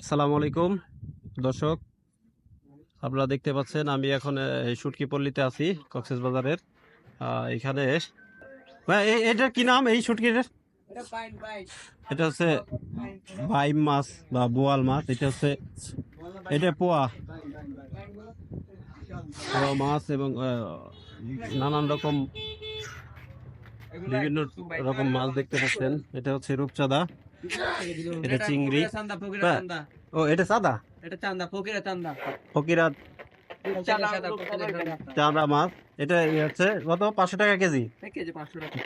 আসসালামু আলাইকুম দর্শক। আপনারা দেখতে পাচ্ছেন আমি এখন এই সুটকি পল্লীতে আছি কক্সেস বাজারের আহ, এখানে ভাই, এ- এটা কি নাম এই সুটকির? এটা হচ্ছে বাইম মাছ বা বোয়াল মাছ এটা হচ্ছে এটা পোয়া। পোয়া মাছ এবং নানান রকম বিভিন্ন রকম মাছ দেখতে পাচ্ছেন। এটা হচ্ছে রূপচাঁদা। এটা চিংড়ি। চান্দা ফকিরা। চান্দা। ও এটা সাদা? এটা চান্দা ফকিরা চান্দা। ফকিরা মাছ। এটা হচ্ছে কত? পাঁচশো টাকা কেজি। কেজি পাঁচশো টাকা।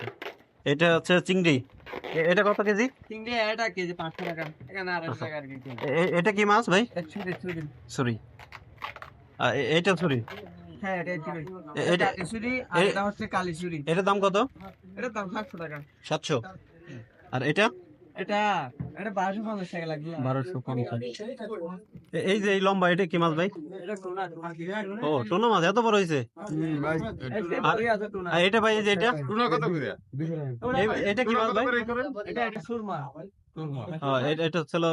এটা হচ্ছে চিংড়ি। এটা কত কেজি? চিংড়ি এটা কেজি পাঁচশো টাকা। এখানে আড়াইশো টাকা এটা কি মাছ ভাই? সরি এটা সরি হ্যাঁ এটার দাম কত? এটা দাম সাতশো টাকা। সাতশো। আর এটা? এটা এটা টাকা লাগবে এই যে এই লম্বা এটা কি মাছ ভাই? এটা টুনা টুনা ও টোনা মাছ এত বড় হয়েছে এটা ভাই এই যে এটা? টুনা কত করে? এই- এটা কি মাছ ভাই? এটা এটা সুরমা। এটা ছিল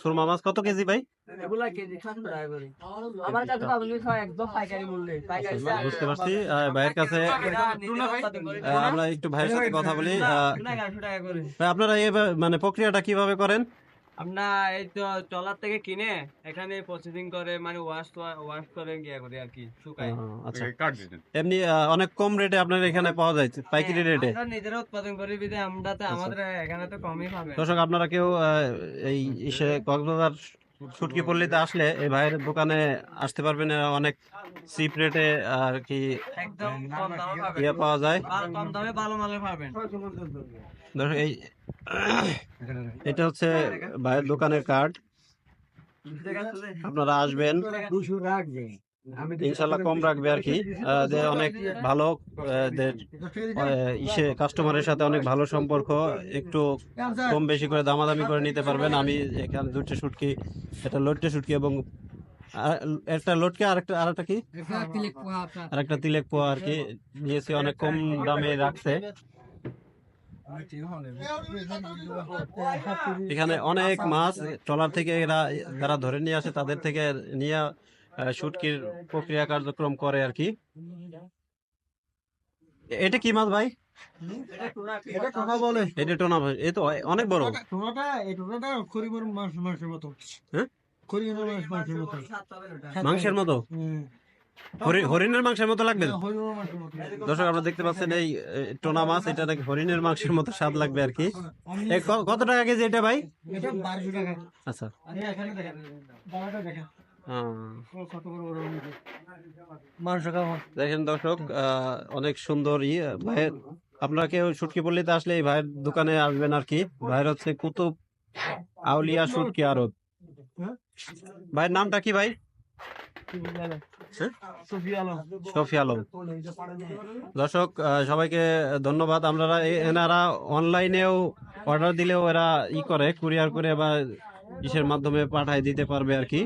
সুরমা মাছ। কত কেজি ভাই? এগুলা কেজি সাতশো টাকা করে। আমার কাছে পাবেন সব একদম পাইকারি মূল্যে। পাইকারি বুঝতে পারছি। ভাইয়ের কাছে আমরা একটু ভাইয়ের সাথে কথা বলি। আপনারা এই মানে প্রক্রিয়াটা কীভাবে করেন? আপনার এই তো ট্রলার থেকে কিনে এখানে প্রসেসিং করে মানে ওয়াশ ওয়াশ করে গিয়ে করে আর কি শুকায়। আচ্ছা। কাট দিতেন। এমনি অনেক কম রেটে আপনার এখানে পাওয়া যায় পাইকারি রেটে আমরা নিজেরা উৎপাদন করি বিদে আমরা তো আমাদের এখানে তো কমই পাবে দর্শক আপনারা কেউ এই ইসে কক্সবাজার ছুটকি পল্লিতে আসলে এই ভাইয়ের দোকানে আসতে পারবেন অনেক চিপ রেটে আর কি একদম কম দামে পাবেন। ইয়ে পাওয়া যায়। ভালো- কম দামে ভালো মালে পাবেন। দর্শক এই এটা হচ্ছে ভাইয়ের দোকানের কার্ড আপনারা আসবেন। ইনশাল্লাহ কম রাখবে আর কি। যে অনেক ভালো ইসে কাস্টমারের সাথে অনেক ভালো সম্পর্ক একটু কম বেশি করে দামাদামি করে নিতে পারবেন। আমি এখানে দুটো শুটকি একটা লোটে শুটকি এবং আর- একটা লোটকে আরেকটা আরেকটা কি? আরেকটা তিলেক পোয়া আর কি নিয়েছি অনেক কম দামে রাখছে। এখানে অনেক মাছ ট্রলার থেকে এরা যারা ধরে নিয়ে আসে তাদের থেকে নিয়ে শুটকির প্রক্রিয়া কার্যক্রম করে আর কি। এটা কি মাছ ভাই? এটা টোনা বলে। এটা টোনা ভাই এই তো অনেক বড়। টোনাটা এই টোনাটা খরিবর মাংস মাংসের মতো। হ্যাঁ? মাংসের মতো। মাংসের মতো? হরিণের মাংসের মতো লাগবে? মতো। দর্শক আপনারা দেখতে পাচ্ছেন এই টোনা মাছ এটা নাকি হরিণের মাংসের মতো স্বাদ লাগবে আর কি। কত টাকা কেজি এটা ভাই? আচ্ছা। দেখেন দর্শক অনেক সুন্দর ই ভাইয়ের আপনারা কেউ শুটকি পল্লীতে আসলে এই ভাইয়ের দোকানে আসবেন আর কি। ভাইয়ের হচ্ছে কুতুব আউলিয়া শুটকি আরত ভাইয়ের নামটা কি ভাই? দর্শক সবাইকে ধন্যবাদ। এ- এনারা অনলাইনেও অর্ডার দিলেও এরা ই করে, কুরিয়ার করে বা ইসের মাধ্যমে পাঠায় দিতে পারবে আর কি।